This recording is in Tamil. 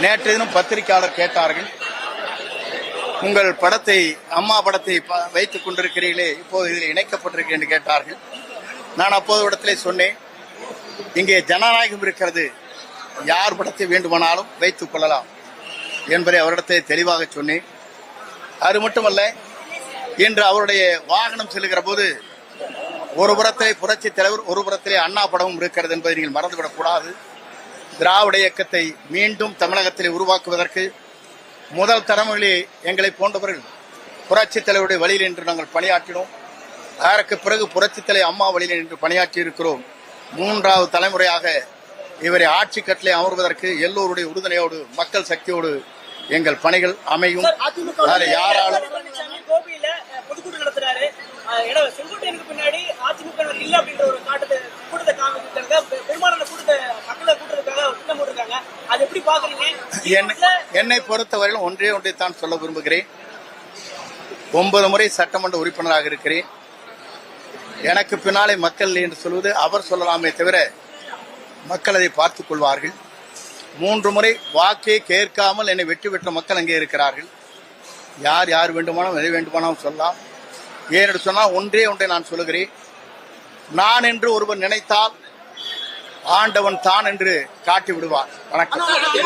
நேற்று தினம் பத்திரிகையாளர் கேட்டார்கள் உங்கள் படத்தை அம்மா படத்தை ப- வைத்துக் கொண்டிருக்கிறீர்களே இப்போது இதில் இணைக்கப்பட்டிருக்கிறேன் என்று கேட்டார்கள். நான் அப்போது இடத்திலே சொன்னேன் இங்கே ஜனநாயகம் இருக்கிறது. யார் படத்தை வேண்டுமானாலும் வைத்துக் கொள்ளலாம் என்பதை அவரிடத்தை தெளிவாக சொன்னேன். அது மட்டுமல்ல இன்று அவருடைய வாகனம் செல்கிற போது ஒரு புறத்திலே புரட்சி தலைவர் ஒரு புறத்திலே அண்ணா படமும் இருக்கிறது என்பதை நீங்கள் மறந்துவிடக் கூடாது. திராவிட இயக்கத்தை மீண்டும் தமிழகத்தில் உருவாக்குவதற்கு முதல் தலைமுறையிலே எங்களை போன்றவர்கள் புரட்சி தலைவருடைய வழியில் என்று நாங்கள் பணியாற்றினோம். அதற்கு பிறகு புரட்சி தலை அம்மா வழியில் என்று பணியாற்றி இருக்கிறோம் மூன்றாவது தலைமுறையாக இவரை ஆட்சி கட்டளை அமர்வதற்கு எல்லோருடைய உறுதுணையோடு மக்கள் சக்தியோடு எங்கள் பணிகள் அமையும். யாராலும் அது எப்படி பாக்குறீங்க என்னை பொறுத்தவரையில் பொறுத்தவரையிலும் ஒன்றே தான் சொல்ல விரும்புகிறேன். ஒன்பது முறை சட்டமன்ற உறுப்பினராக இருக்கிறேன். எனக்கு பின்னாலே மக்கள் என்று சொல்வது அவர் சொல்லலாமே தவிர மக்கள் அதை பார்த்துக் கொள்வார்கள். மூன்று முறை வாக்கே கேட்காமல் என்னை வெற்றி பெற்ற மக்கள் அங்கே இருக்கிறார்கள். யார் யார் வேண்டுமானாலும் எதை வேண்டுமானாலும் சொல்லலாம். ஏனென்று சொன்னால் ஒன்றே ஒன்றை நான் சொல்லுகிறேன். நான் என்று ஒருவர் நினைத்தால் ஆண்டவன் தான் என்று காட்டி விடுவார். வணக்கம்.